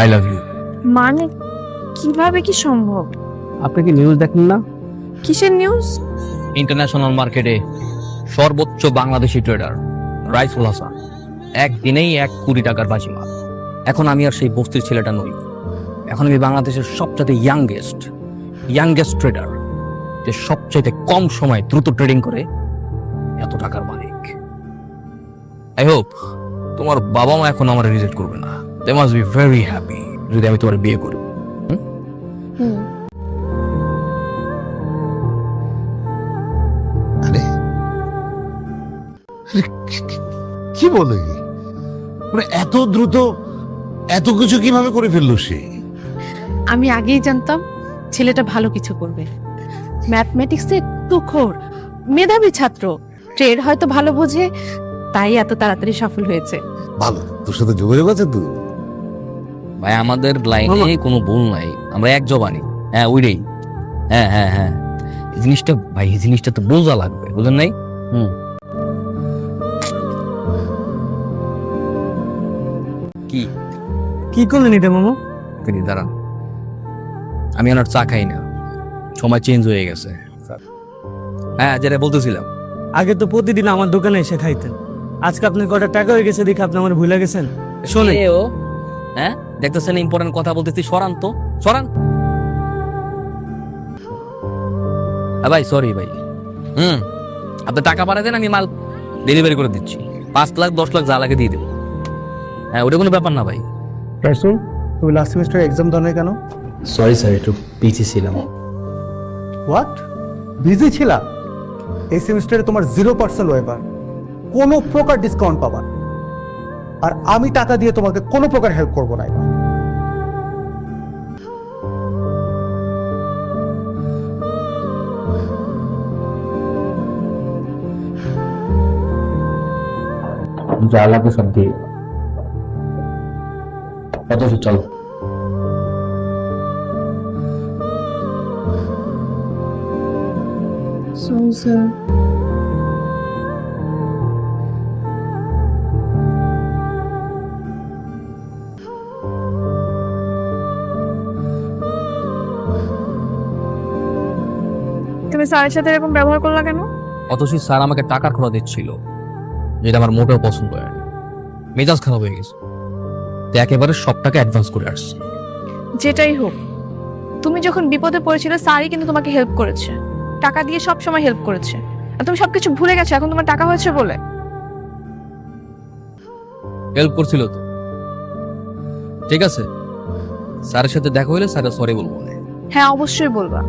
I love you মানে কীভাবে কি সম্ভব? আপনি কি নিউজ দেখেন না? কিসের নিউজ ইন্টারন্যাশনাল মার্কেটে সর্বোচ্চ বাংলাদেশি ট্রেডার রাইসুল হাসান একদিনেই এক কোটি টাকার বাজিমাত। এখন আমি আর সেই বস্তির ছেলেটা নই। এখন আমি বাংলাদেশের সবচাইতে ইয়াংগেস্ট ইয়াংগেস্ট ট্রেডার যে সবচাইতে কম সময় দ্রুত ট্রেডিং করে এত টাকার মালিক। আই হোপ তোমার বাবা মা এখন আমার রিজেক্ট করবে না। They must be very happy যদি আমি তোমার বিয়ে করি। আরে কি- বলে মানে এত দ্রুত এত কিছু কীভাবে করে ফেলল সে? আমি আগেই জানতাম ছেলেটা ভালো কিছু করবে। ম্যাথমেটিক্সে তুখোর মেধাবী ছাত্র। ট্রেড হয়তো ভালো বোঝে তাই এত তাড়াতাড়ি সফল হয়েছে। ভালো তোর সাথে যোগাযোগ আছে তো? ভাই আমাদের লাইনে কোনো ভুল নাই। আমরা এক জবানি। হ্যাঁ ওইটাই। হ্যাঁ হ্যাঁ হ্যাঁ। এই জিনিসটা ভাই এই জিনিসটা তো বোঝা লাগবে বুঝলেন নাই? হুম। কি? কি করলেন এটা মামা? তিনি দাঁড়ান। আমি ওনার চা খাই না। সময় চেঞ্জ হয়ে গেছে হ্যাঁ যেটা বলতেছিলাম। আগে তো প্রতিদিন আমার দোকানে এসে খাইতেন। আজকে আপনার কটা টাকা হয়ে গেছে দেখে আপনি আমার ভুলে গেছেন? শোনে হ্যাঁ? দেখতেছেন ইম্পর্টেন্ট কথা বলতেছি সরান তো সরান। হ্যাঁ ভাই সরি ভাই। হুম আপনি টাকা পাঠায় দেন আমি মাল ডেলিভারি করে দিচ্ছি। পাঁচ লাখ দশ লাখ যা লাগে দিয়ে দেবো। হ্যাঁ ওটা কোনো ব্যাপার না ভাই। রাইসুল তুমি লাস্ট সেমিস্টার এক্সাম দাও কেন? সরি স্যার একটু পিছিয়ে ছিলাম। হোয়াট বিজি ছিলা? এই সেমিস্টারে তোমার জিরো পার্সেন্ট ওয়েবার কোনো প্রকার ডিসকাউন্ট পাবা। আর আমি টাকা দিয়ে তোমাকে কোনো প্রকার হেল্প করব না। যা লাগে সব দিয়ে। কত চলো। স্যার তুমি স্যারের সাথে এরকম ব্যবহার করলা কেন? অথচ স্যার আমাকে টাকার খোলা দিচ্ছিল যেটা আমার মোটেও পছন্দ হয় মেজাজ খারাপ হয়ে গেছে। তো একেবারে সব টাকা অ্যাডভান্স করে আসছে। যেটাই হোক তুমি যখন বিপদে পড়েছিলে স্যারই কিন্তু তোমাকে হেল্প করেছে। টাকা দিয়ে সব সময় হেল্প করেছে। আর তুমি সবকিছু ভুলে গেছো এখন তোমার টাকা হয়েছে বলে। হেল্প করছিল তো। ঠিক আছে। স্যারের সাথে দেখা হলে স্যারের সরি বলব। হ্যাঁ অবশ্যই বলবা।